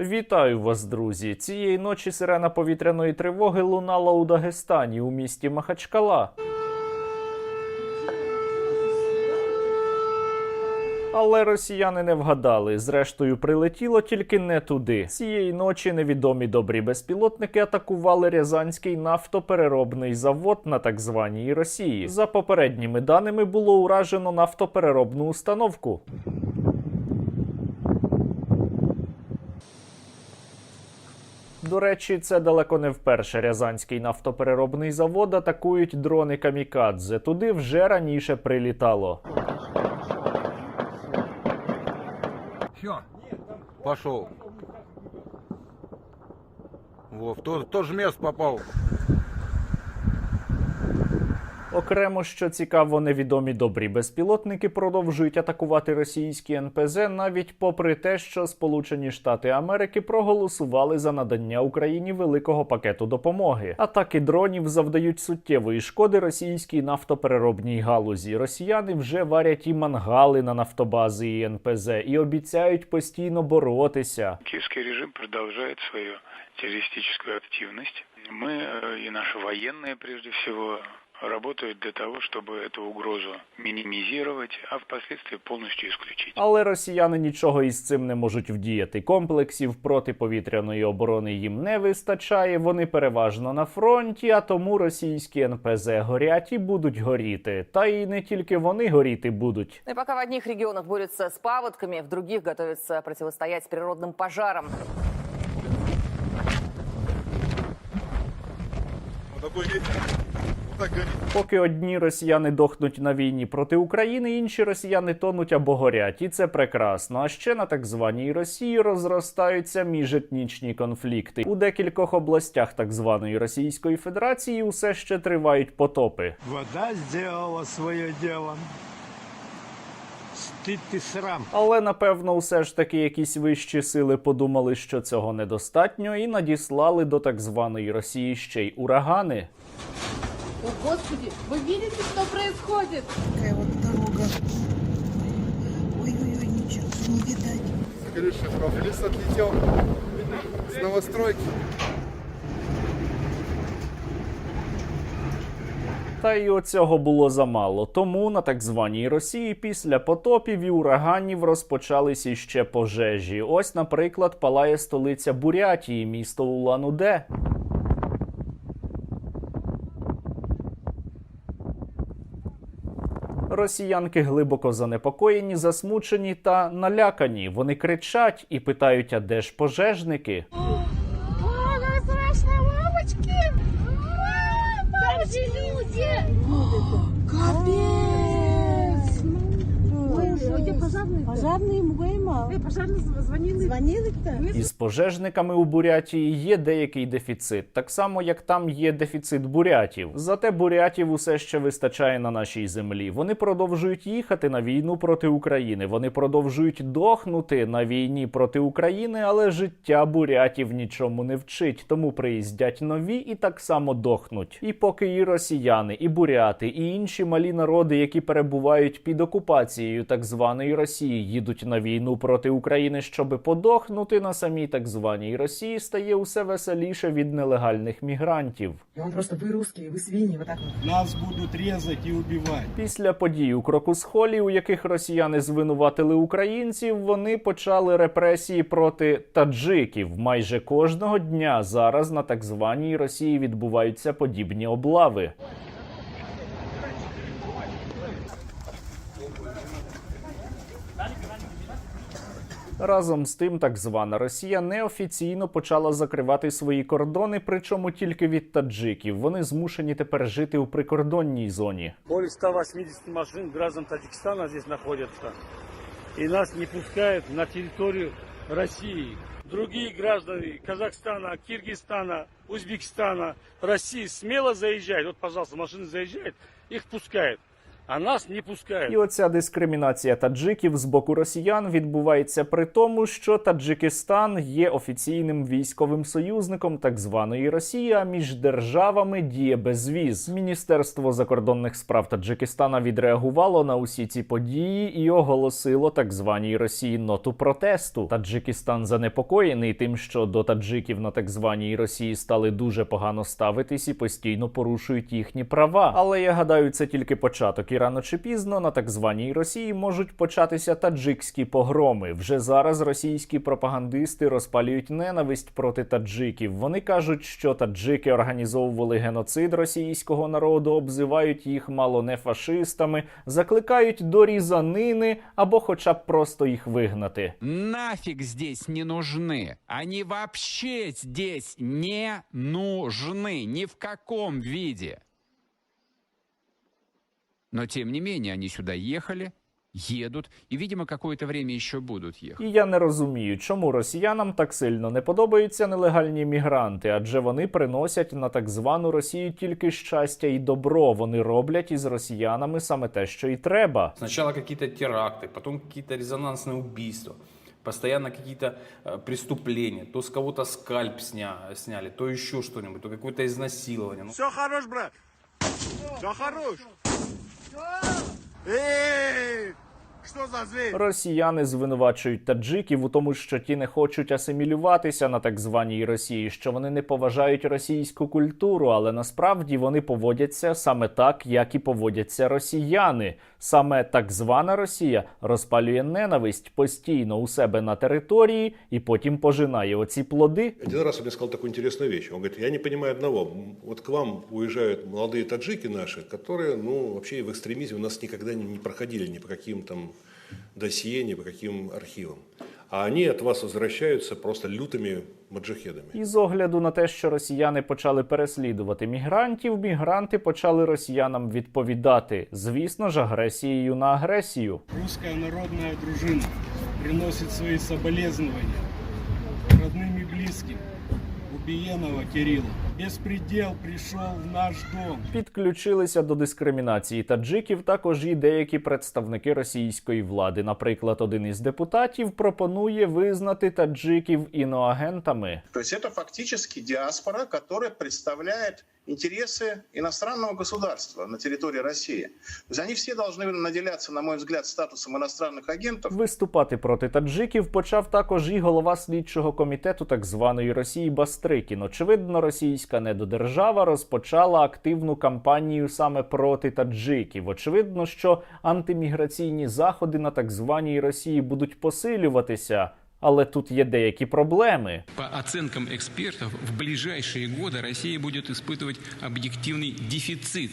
Вітаю вас, друзі! Цієї ночі сирена повітряної тривоги лунала у Дагестані у місті Махачкала. Але росіяни не вгадали. Зрештою, прилетіло тільки не туди. Цієї ночі невідомі добрі безпілотники атакували Рязанський нафтопереробний завод на так званій Росії. За попередніми даними було уражено нафтопереробну установку. До речі, це далеко не вперше Рязанський нафтопереробний завод атакують дрони камікадзе. Туди вже раніше прилітало. Все, пошел. Во, в то, в то же место попал. Окремо, що цікаво, невідомі добрі безпілотники продовжують атакувати російські НПЗ, навіть попри те, що Сполучені Штати Америки проголосували за надання Україні великого пакету допомоги. Атаки дронів завдають суттєвої шкоди російській нафтопереробній галузі. Росіяни вже варять і мангали на нафтобази і НПЗ і обіцяють постійно боротися. Киевский режим продолжает свою террористическую активность. Мы э, и наши военные, прежде всего, работают для того, чтобы эту угрозу минимизировать, а впоследствии полностью исключить. Але росіяни нічого із цим не можуть вдіяти. Комплексів протиповітряної оборони їм не вистачає. Вони переважно на фронті, а тому російські НПЗ горять і будуть горіти. Та і не тільки вони горіти будуть. Ну И пока в одних регионах борются с паводками, в других готовятся противостоять природным пожарам. Вот такой ветер. Поки одні росіяни дохнуть на війні проти України, інші росіяни тонуть або горять, і це прекрасно. А ще на так званій Росії розростаються міжетнічні конфлікти. У декількох областях так званої Російської Федерації усе ще тривають потопи. Вода дело. Стыд и срам. Але напевно, все ж таки якісь вищі сили подумали, що цього недостатньо, і надіслали до так званої Росії ще й урагани. О, Господи, вы видите, что происходит? Такая вот дорога. Ой-ой-ой, ничего не видать. Крышев лес отлетел с новостройки. Та й оцього було замало. Тому на так званій Росії після потопів і ураганів розпочались іще пожежі. Ось, наприклад, палає столиця Бурятії, місто Улан-Удэ. Росіянки глибоко занепокоєні, засмучені та налякані. Вони кричать і питають, а де ж пожежники? Там же люди! Капец! Пожарний мама. Эй, пожарные звонили. Звонили-то? Із пожежниками у Бурятії є деякий дефіцит, так само як там є дефіцит бурятів. Зате бурятів усе ще вистачає на нашій землі. Вони продовжують їхати на війну проти України. Вони продовжують дохнути на війні проти України, але життя бурятів нічому не вчить. Тому приїздять нові і так само дохнуть. І поки і росіяни, і буряти, і інші малі народи, які перебувають під окупацією так званої Росії, їдуть на війну проти України, щоби подохнути на самій так званій Росії, стає усе веселіше від нелегальних мігрантів. И просто, вы русские, вы свиньи, вот так. Нас будут резать и убивать. Після подій у Крокусхолі, у яких росіяни звинуватили українців, вони почали репресії проти таджиків. Майже кожного дня зараз на так званій Росії відбуваються подібні облави. Разом з тим, так звана Росія неофіційно почала закривати свої кордони, причому тільки від таджиків. Вони змушені тепер жити у прикордонній зоні. Более 180 машин граждан Таджикистана здесь находятся. И нас не пускают на территорию России. Другие граждане Казахстана, Киргизстана, Узбекистана, России смело заезжают. Вот, пожалуйста, машины заезжают, их пускают. А нас не пускают. І оця дискримінація таджиків з боку росіян відбувається при тому, що Таджикистан є офіційним військовим союзником так званої Росії, а між державами діє безвіз. Міністерство закордонних справ Таджикистана відреагувало на усі ці події і оголосило так званій Росії ноту протесту. Таджикистан занепокоєний тим, що до таджиків на так званій Росії стали дуже погано ставитись і постійно порушують їхні права. Але я гадаю, це тільки початок. Рано чи пізно на так званій Росії можуть початися таджикські погроми. Вже зараз російські пропагандисти розпалюють ненависть проти таджиків. Вони кажуть, що таджики організовували геноцид російського народу, обзивають їх мало не фашистами, закликають до різанини або, хоча б просто їх вигнати. нафиг здесь не нужны. Они вообще здесь не нужны ни в каком виде. Но тем не менее они сюда ехали, едут и, видимо, какое-то время еще будут ехать. І я не розумію, чому росіянам так сильно не подобаються нелегальні мігранти, адже вони приносять на так звану Росію тільки щастя і добро. Вони роблять із росіянами саме те, що й треба. Сначала какие-то теракты, потом какие-то резонансные убийства, постоянно какие-то э, преступления. То с кого-то скальп сня- сняли, то еще что-нибудь, то какое-то изнасилование. Ну, Все хорош, брат. Все хорош. Hey! что за зверь? Росіяни звинувачують таджиків у тому, що ті не хочуть асимілюватися на так званій Росії, що вони не поважають російську культуру, але насправді вони поводяться саме так, як і поводяться росіяни. Саме так звана Росія розпалює ненависть постійно у себе на території і потім пожинає оці плоди. Один раз он мне сказал такую интересную вещь. Он говорит, я не понимаю одного. М, Вот к вам уезжают молодые таджики наши, которые, ну, вообще в экстремизме у нас никогда не не проходили ни по каким там досье, ни по каким архивам. А они от вас возвращаются просто лютыми маджахедами. І з огляду на те, що росіяни почали переслідувати мігрантів, мігранти почали росіянам відповідати, звісно ж, агресією на агресію. Русская народная дружина приносит свои соболезнования родным и близким убиенного Кирилла. Беспредел пришел в наш дом. Підключилися до дискримінації таджиків також і деякі представники російської влади. Наприклад, один із депутатів пропонує визнати таджиків іноагентами. То есть это фактически диаспора, которая представляет интересы иностранного государства на территории России. То есть они все должны наделяться, на мой взгляд, статусом иностранных агентов. Виступати проти таджиків почав також і голова слідчого комітету так званої Росії Бастрикін. Очевидно, російська недодержава розпочала активну кампанію саме проти таджиків. Очевидно, що антиміграційні заходи на так званій Росії будуть посилюватися. Але тут є деякі проблеми. По оценкам экспертов, в ближайшие годы Россия будет испытывать объективный дефицит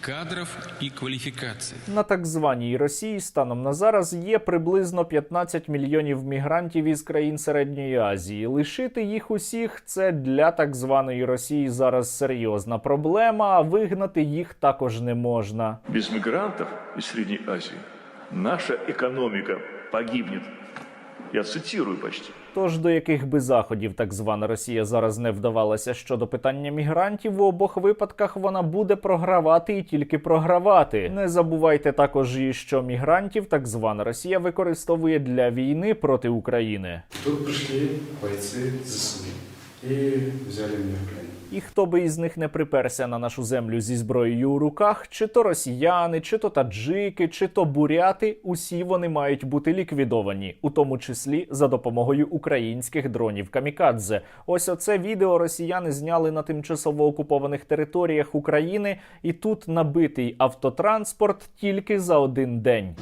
кадров и квалификаций. На так званій Росії станом на зараз є приблизно 15 мільйонів мігрантів із країн Середньої Азії. Лишити їх усіх це для так званої Росії зараз серйозна проблема. А вигнати їх також не можна. Без мигрантов из Средней Азии наша экономика погибнет. Я цитирую почти. Тож до яких би заходів так звана Росія зараз не вдавалася щодо питання мігрантів, в обох випадках вона буде програвати і тільки програвати. Не забувайте також і що мігрантів так звана Росія використовує для війни проти України. Тут пришли бойцы ЗСУ і взяли в плен. І хто би із них не приперся на нашу землю зі зброєю у руках, чи то росіяни, чи то таджики, чи то буряти, усі вони мають бути ліквідовані, у тому числі за допомогою українських дронів камікадзе. Ось оце відео росіяни зняли на тимчасово окупованих територіях України, і тут набитий автотранспорт тільки за один день.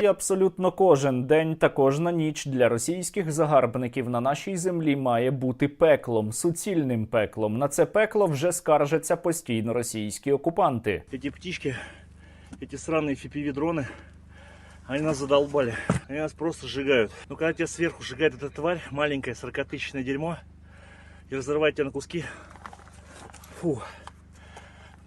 І абсолютно кожен день та кожна ніч для російських загарбників на нашій землі має бути пеклом, суцільним пеклом. На це пекло вже скаржаться постійно російські окупанти. Эти птички, эти сраные FPV-дроны, они нас задолбали. Они нас просто сжигают. Но когда тебя сверху сжигает эта тварь, маленькое сорокатысячное дерьмо, и разрывать тебя на куски. Фу.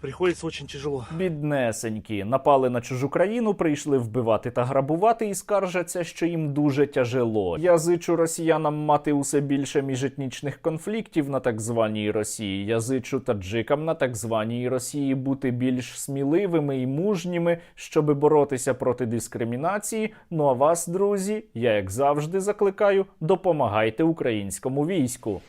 Приходится очень тяжело. Біднесенькі напали на чужу країну, прийшли вбивати та грабувати і скаржаться, що їм дуже тяжело. Я зичу росіянам мати усе більше міжетнічних конфліктів на так званій Росії. Я зичу таджикам на так званій Росії бути більш сміливими і мужніми, щоби боротися проти дискримінації. Ну а вас, друзі, я як завжди закликаю, допомагайте українському війську.